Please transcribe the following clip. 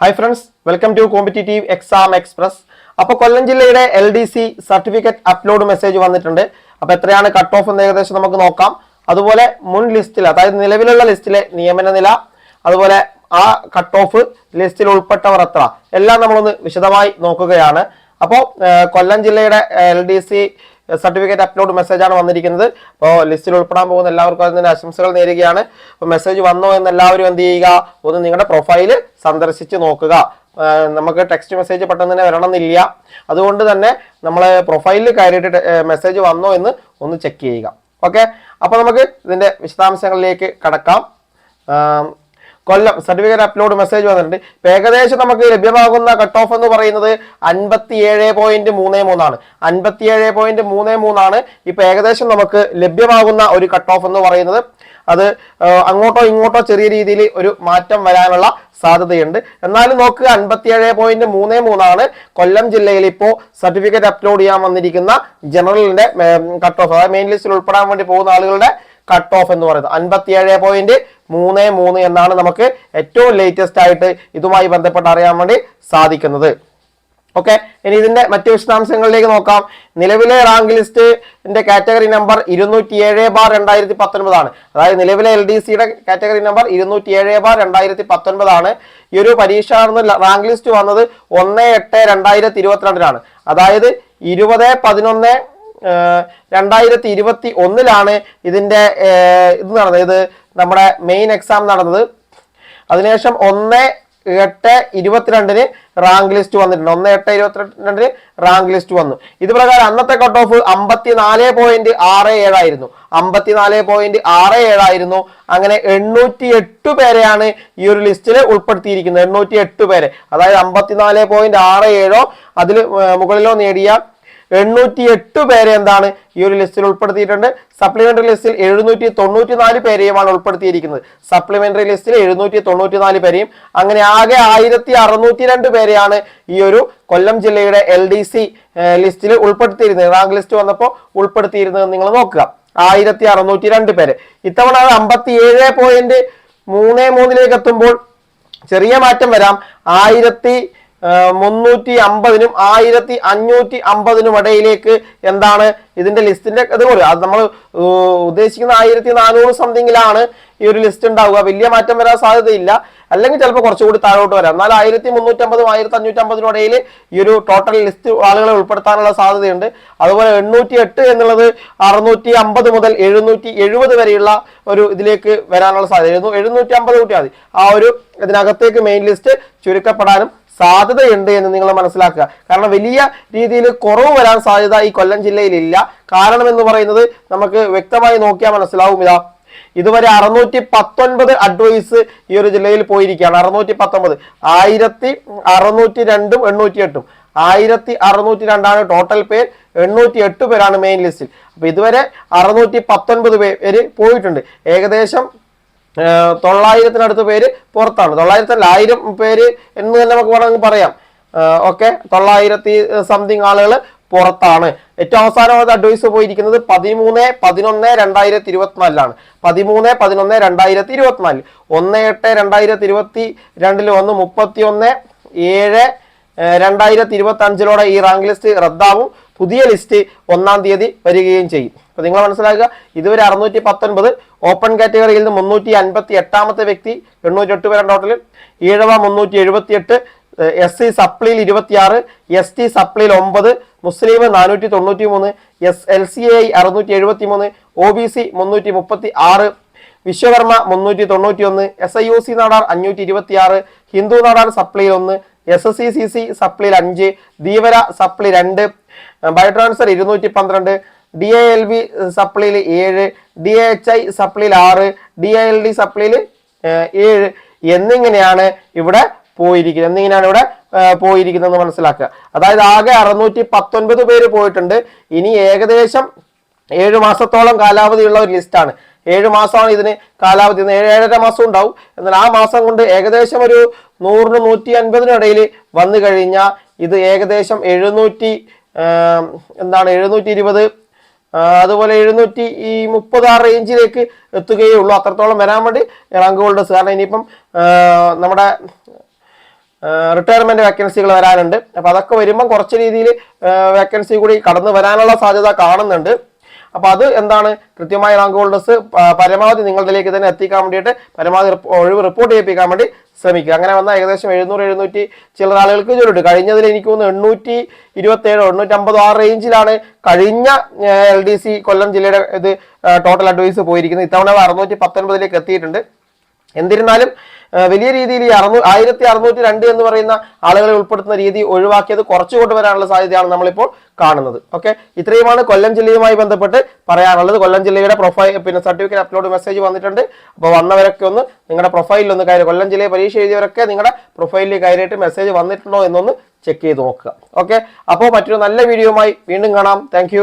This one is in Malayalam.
Hi friends welcome to competitive exam express അപ്പോൾ കൊല്ലം ജില്ലയുടെ L D C certificate upload message വന്നിട്ടുണ്ട്. അപ്പോൾ എത്രയാണ് കട്ട് ഓഫ് എന്ന് ഏകദേശം നമുക്ക് നോക്കാം. അതുപോലെ മുൻ ലിസ്റ്റിൽ അതായത് നിലവിലുള്ള ലിസ്റ്റിലെ നിയമന നില അതുപോലെ ആ കട്ട് ഓഫ് ലിസ്റ്റിൽ ഉൾപ്പെട്ടവർ എത്ര എല്ലാം നമ്മളൊന്ന് വിശദമായി നോക്കുകയാണ്. അപ്പോൾ കൊല്ലം ജില്ലയുടെ L D C certificate upload മെസ്സേജാണ് വന്നിരിക്കുന്നത്. അപ്പോൾ ലിസ്റ്റിൽ ഉൾപ്പെടാൻ പോകുന്ന എല്ലാവർക്കും അതിന് ആശംസകൾ നേരുകയാണ്. അപ്പോൾ മെസ്സേജ് വന്നോ എന്ന് എല്ലാവരും എന്ത് ചെയ്യുക? ഒന്ന് നിങ്ങളുടെ പ്രൊഫൈൽ സന്ദർശിച്ച് നോക്കുക. നമുക്ക് ടെക്സ്റ്റ് മെസ്സേജ് പെട്ടെന്ന് തന്നെ വരണമെന്നില്ല. അതുകൊണ്ട് തന്നെ നമ്മൾ പ്രൊഫൈലിൽ കയറിയിട്ട് മെസ്സേജ് വന്നോ എന്ന് ഒന്ന് ചെക്ക് ചെയ്യുക. ഓക്കെ? അപ്പോൾ നമുക്ക് ഇതിന്റെ വിശദാംശങ്ങളിലേക്ക് കടക്കാം. കൊല്ലം. സർട്ടിഫിക്കറ്റ് അപ്ലോഡ് മെസ്സേജ് വന്നിട്ടുണ്ട്. ഏകദേശം നമുക്ക് ലഭ്യമാകുന്ന കട്ട് ഓഫ് എന്ന് പറയുന്നത് അൻപത്തി ഏഴ് പോയിന്റ് മൂന്ന് മൂന്നാണ്. അൻപത്തി ഏഴ് പോയിന്റ് മൂന്ന് മൂന്നാണ്. ഇപ്പൊ ഏകദേശം നമുക്ക് ലഭ്യമാകുന്ന ഒരു കട്ട് ഓഫ് എന്ന് പറയുന്നത്. അത് അങ്ങോട്ടോ ഇങ്ങോട്ടോ ചെറിയ രീതിയിൽ ഒരു മാറ്റം വരാനുള്ള സാധ്യതയുണ്ട്. എന്നാലും നോക്കുക അൻപത്തിയേഴ് പോയിന്റ് മൂന്ന് മൂന്നാണ്. കൊല്ലം ജില്ലയിൽ ഇപ്പോൾ സർട്ടിഫിക്കറ്റ് അപ്ലോഡ് ചെയ്യാൻ വന്നിരിക്കുന്ന ജനറലിന്റെ കട്ട് ഓഫ് അതായത് മെയിൻ ലിസ്റ്റിൽ ഉൾപ്പെടാൻ വേണ്ടി പോകുന്ന ആളുകളുടെ കട്ട് ഓഫ് എന്ന് പറയുന്നത്. അൻപത്തിയേഴ് പോയിന്റ് മൂന്ന് മൂന്ന് എന്നാണ് നമുക്ക് ഏറ്റവും ലേറ്റസ്റ്റ് ആയിട്ട് ഇതുമായി ബന്ധപ്പെട്ട് അറിയാൻ വേണ്ടി സാധിക്കുന്നത്. ഓക്കെ ഇനി ഇതിന്റെ മറ്റു വിശദാംശങ്ങളിലേക്ക് നോക്കാം. നിലവിലെ റാങ്ക് ലിസ്റ്റിന്റെ കാറ്റഗറി നമ്പർ ഇരുന്നൂറ്റി ഏഴ് ബാർ രണ്ടായിരത്തി പത്തൊൻപതാണ് അതായത് നിലവിലെ എൽ ഡി സിയുടെ കാറ്റഗറി നമ്പർ ഇരുന്നൂറ്റി ഏഴ് ബാർ രണ്ടായിരത്തി പത്തൊൻപതാണ് ഈ ഒരു പരീക്ഷ റാങ്ക് ലിസ്റ്റ് വന്നത് ഒന്ന് എട്ട് രണ്ടായിരത്തി ഇരുപത്തിരണ്ടിനാണ് അതായത് ഇരുപത് പതിനൊന്ന് രണ്ടായിരത്തി ഇരുപത്തി ഒന്നിലാണ് ഇതിന്റെ ഇത് നടന്നത്. ഇത് നമ്മുടെ മെയിൻ എക്സാം നടന്നത്. അതിനുശേഷം ഒന്ന് എട്ട് ഇരുപത്തിരണ്ടിന് റാങ്ക് ലിസ്റ്റ് വന്നിട്ടുണ്ട്. ഒന്ന് എട്ട് ഇരുപത്തിരണ്ടിന് റാങ്ക് ലിസ്റ്റ് വന്നു. ഇത് പ്രകാരം അന്നത്തെ കട്ട് ഓഫ് അമ്പത്തിനാല് പോയിന്റ് ആറ് ഏഴായിരുന്നു അമ്പത്തിനാല് പോയിന്റ് ആറ് ഏഴായിരുന്നു അങ്ങനെ എണ്ണൂറ്റി എട്ട് പേരെയാണ് ഈ ഒരു ലിസ്റ്റിൽ ഉൾപ്പെടുത്തിയിരിക്കുന്നത്. എണ്ണൂറ്റി എട്ട് പേരെ. അതായത് അമ്പത്തിനാല് പോയിന്റ് ആറ് ഏഴോ അതിൽ മുകളിലോ നേടിയ എണ്ണൂറ്റി എട്ട് പേരെ എന്താണ് ഈ ഒരു ലിസ്റ്റിൽ ഉൾപ്പെടുത്തിയിട്ടുണ്ട്. സപ്ലിമെന്ററി ലിസ്റ്റിൽ എഴുന്നൂറ്റി തൊണ്ണൂറ്റി നാല് പേരെയുമാണ് ഉൾപ്പെടുത്തിയിരിക്കുന്നത്. സപ്ലിമെന്ററി ലിസ്റ്റിൽ എഴുന്നൂറ്റി തൊണ്ണൂറ്റി നാല് പേരെയും അങ്ങനെ ആകെ ആയിരത്തി അറുന്നൂറ്റി രണ്ട് പേരെയാണ് ഈ ഒരു കൊല്ലം ജില്ലയുടെ എൽ ഡി സി ലിസ്റ്റിൽ ഉൾപ്പെടുത്തിയിരുന്നത്. റാങ്ക് ലിസ്റ്റ് വന്നപ്പോൾ ഉൾപ്പെടുത്തിയിരുന്നത് നിങ്ങൾ നോക്കുക. ആയിരത്തി അറുന്നൂറ്റി രണ്ട് പേര്. ഇത്തവണ അമ്പത്തി ഏഴ് പോയിന്റ് മൂന്ന് മൂന്നിലേക്ക് എത്തുമ്പോൾ ചെറിയ മാറ്റം വരാം. ആയിരത്തി മുന്നൂറ്റി അമ്പതിനും ആയിരത്തി അഞ്ഞൂറ്റി അമ്പതിനും ഇടയിലേക്ക് എന്താണ് ഇതിന്റെ ലിസ്റ്റിന്റെ ഇത് കുറയും അത് നമ്മൾ ഉദ്ദേശിക്കുന്ന ആയിരത്തി നാനൂറ് സംതിങ്ങിലാണ് ഈ ഒരു ലിസ്റ്റ് ഉണ്ടാവുക. വലിയ മാറ്റം വരാൻ സാധ്യതയില്ല. അല്ലെങ്കിൽ ചിലപ്പോൾ കുറച്ചുകൂടി താഴോട്ട് വരാം. എന്നാൽ ആയിരത്തി മുന്നൂറ്റമ്പതും ആയിരത്തി അഞ്ഞൂറ്റമ്പതിനും ഇടയിൽ ഈ ഒരു ടോട്ടൽ ലിസ്റ്റ് ആളുകളെ ഉൾപ്പെടുത്താനുള്ള സാധ്യതയുണ്ട്. അതുപോലെ എണ്ണൂറ്റി എട്ട് എന്നുള്ളത് അറുന്നൂറ്റി അമ്പത് മുതൽ എഴുന്നൂറ്റി എഴുപത് വരെയുള്ള ഒരു ഇതിലേക്ക് വരാനുള്ള സാധ്യത. എഴുന്നൂ- എഴുന്നൂറ്റി അമ്പത് കൂട്ടിയാൽ മതി. ആ ഒരു ഇതിനകത്തേക്ക് മെയിൻ ലിസ്റ്റ് ചുരുക്കപ്പെടാനും സാധ്യതയുണ്ട് എന്ന് നിങ്ങൾ മനസ്സിലാക്കുക. കാരണം വലിയ രീതിയിൽ കുറവ് വരാൻ സാധ്യത ഈ കൊല്ലം ജില്ലയിലില്ല. കാരണം എന്ന് പറയുന്നത് നമുക്ക് വ്യക്തമായി നോക്കിയാൽ മനസ്സിലാവും ഇതാ ഇതുവരെ അറുന്നൂറ്റി പത്തൊൻപത് അഡ്വൈസ് ഈ ഒരു ജില്ലയിൽ പോയിരിക്കുകയാണ്. അറുന്നൂറ്റി പത്തൊമ്പത് ആയിരത്തി അറുന്നൂറ്റി രണ്ടും എണ്ണൂറ്റി എട്ടും ആയിരത്തി അറുന്നൂറ്റി രണ്ടാണ് ടോട്ടൽ പേർ. എണ്ണൂറ്റി എട്ട് പേരാണ് മെയിൻ ലിസ്റ്റിൽ അപ്പൊ ഇതുവരെ അറുന്നൂറ്റി പത്തൊൻപത് പേര് പോയിട്ടുണ്ട്. ഏകദേശം തൊള്ളായിരത്തിനടുത്ത് പേര് പുറത്താണ്. തൊള്ളായിരത്തല്ല ആയിരം പേര് എന്ന് തന്നെ നമുക്ക് വേണമെങ്കിൽ പറയാം. ഓക്കെ? തൊള്ളായിരത്തി സംതിങ് ആളുകൾ പുറത്താണ്. ഏറ്റവും അവസാനമായിട്ട് അഡ്വൈസ് പോയിരിക്കുന്നത് പതിമൂന്ന് പതിനൊന്ന് രണ്ടായിരത്തി ഇരുപത്തിനാലിലാണ് പതിമൂന്ന് പതിനൊന്ന് രണ്ടായിരത്തി ഇരുപത്തിനാല് ഒന്ന് എട്ട് രണ്ടായിരത്തി ഇരുപത്തി രണ്ടിൽ വന്ന് മുപ്പത്തി ഒന്ന് ഏഴ് രണ്ടായിരത്തി ഇരുപത്തി അഞ്ചിലോടെ ഈ റാങ്ക് ലിസ്റ്റ് റദ്ദാവും. പുതിയ ലിസ്റ്റ് ഒന്നാം തീയതി വരികയും ചെയ്യും. അപ്പൊ നിങ്ങൾ മനസ്സിലാക്കുക ഇതുവരെ അറുന്നൂറ്റി പത്തൊൻപത് ഓപ്പൺ കാറ്റഗറിയിൽ നിന്ന് മുന്നൂറ്റി അൻപത്തി എട്ടാമത്തെ വ്യക്തി എണ്ണൂറ്റി എട്ട് പേരാണ് ടോട്ടൽ ഈഴവ മുന്നൂറ്റി എഴുപത്തി എട്ട് എസ് സി സപ്ലിയിൽ ഇരുപത്തിയാറ് എസ് ടി സപ്ലിയിൽ ഒമ്പത് മുസ്ലിം നാനൂറ്റി തൊണ്ണൂറ്റി മൂന്ന് എസ് എൽ സി ഐ അറുന്നൂറ്റി എഴുപത്തി മൂന്ന് ഒ ബി സി മുന്നൂറ്റി മുപ്പത്തി ആറ് വിശ്വകർമ്മ മുന്നൂറ്റി തൊണ്ണൂറ്റി ഒന്ന് S I U C Nadar അഞ്ഞൂറ്റി ഇരുപത്തി ആറ് ഹിന്ദു നാടാർ സപ്ലിയിൽ ഒന്ന് S S C C C സപ്ലിയിൽ അഞ്ച് ധീവര സപ്ലി രണ്ട് ബയോട്രാൻസ്ഫർ ഇരുന്നൂറ്റി പന്ത്രണ്ട് ഡി എ എൽ വി സപ്ലിയിൽ ഏഴ് ഡി എച്ച് ഐ സപ്ലിയിൽ ആറ് ഡി എ എൽ ഡി സപ്ലിയിൽ ഏഴ് എന്നിങ്ങനെയാണ് ഇവിടെ പോയിരിക്കുന്നത്. എന്നിങ്ങനെയാണ് ഇവിടെ പോയിരിക്കുന്നത് മനസ്സിലാക്കുക. അതായത് ആകെ അറുന്നൂറ്റി പത്തൊൻപത് പേര് പോയിട്ടുണ്ട്. ഇനി ഏകദേശം ഏഴ് മാസത്തോളം കാലാവധിയുള്ള ഒരു ലിസ്റ്റാണ്. ഏഴ് മാസമാണ് ഇതിന് കാലാവധി. ഏഴ് ഏഴര മാസം ഉണ്ടാവും. എന്നാൽ ആ മാസം കൊണ്ട് ഏകദേശം ഒരു നൂറിന് നൂറ്റി അൻപതിനിടയിൽ വന്നു കഴിഞ്ഞാൽ ഇത് ഏകദേശം എഴുന്നൂറ്റി എന്താണ് എഴുന്നൂറ്റി ഇരുപത് അതുപോലെ എഴുന്നൂറ്റി ഈ മുപ്പത് ആ റേഞ്ചിലേക്ക് എത്തുകയേ ഉള്ളൂ. അത്രത്തോളം വരാൻ വേണ്ടി റാങ്ക് ഹോൾഡേഴ്സ് കാരണം ഇനിയിപ്പം നമ്മുടെ റിട്ടയർമെന്റ് വേക്കൻസികൾ വരാനുണ്ട്. അപ്പൊ അതൊക്കെ വരുമ്പം കുറച്ച് രീതിയിൽ വേക്കൻസി കൂടി കടന്നു വരാനുള്ള സാധ്യത കാണുന്നുണ്ട്. അപ്പൊ അത് എന്താണ്? കൃത്യമായ റാങ്ക് ഹോൾഡേഴ്സ് പരമാവധി നിങ്ങളിലേക്ക് തന്നെ എത്തിക്കാൻ വേണ്ടിയിട്ട് പരമാവധി ഒഴിവ് റിപ്പോർട്ട് ചെയ്യിപ്പിക്കാൻ വേണ്ടി ശ്രമിക്കുക. അങ്ങനെ വന്നാൽ ഏകദേശം എഴുന്നൂറ് എഴുന്നൂറ്റി ചില ആളുകൾക്ക് ജോലിയുണ്ട് കഴിഞ്ഞതിൽ എനിക്ക് തോന്നുന്നു എണ്ണൂറ്റി ഇരുപത്തി ഏഴോ എണ്ണൂറ്റി അമ്പതോ ആ റേഞ്ചിലാണ് കഴിഞ്ഞ എൽ ഡി സി കൊല്ലം ജില്ലയുടെ ഇത് ടോട്ടൽ അഡ്വൈസ് പോയിരിക്കുന്നത്. ഇത്തവണ അറുന്നൂറ്റി പത്തൊൻപതിലേക്ക് എത്തിയിട്ടുണ്ട്. എന്നിരുന്നാലും വലിയ രീതിയിൽ ഈ അറുന്നൂ ആയിരത്തി അറുന്നൂറ്റി രണ്ട് എന്ന് പറയുന്ന ആളുകളെ ഉൾപ്പെടുത്തുന്ന രീതി ഒഴിവാക്കിയത് കുറച്ചു കൊണ്ടുവരാനുള്ള സാധ്യതയാണ് നമ്മളിപ്പോൾ കാണുന്നത്. ഓക്കെ ഇത്രയുമാണ് കൊല്ലം ജില്ലയുമായി ബന്ധപ്പെട്ട് പറയാനുള്ളത്. കൊല്ലം ജില്ലയുടെ പ്രൊഫൈൽ പിന്നെ സർട്ടിഫിക്കറ്റ് അപ്ലോഡ് മെസ്സേജ് വന്നിട്ടുണ്ട്. അപ്പോൾ വന്നവരൊക്കെ ഒന്ന് നിങ്ങളുടെ പ്രൊഫൈലിൽ ഒന്ന് കയറി കൊല്ലം ജില്ലയെ പരീക്ഷ എഴുതിയവരൊക്കെ നിങ്ങളുടെ പ്രൊഫൈലിൽ കയറിയിട്ട് മെസ്സേജ് വന്നിട്ടുണ്ടോ എന്നൊന്ന് ചെക്ക് ചെയ്ത് നോക്കുക. ഓക്കെ അപ്പോൾ മറ്റൊരു നല്ല വീഡിയോയുമായി വീണ്ടും കാണാം. താങ്ക്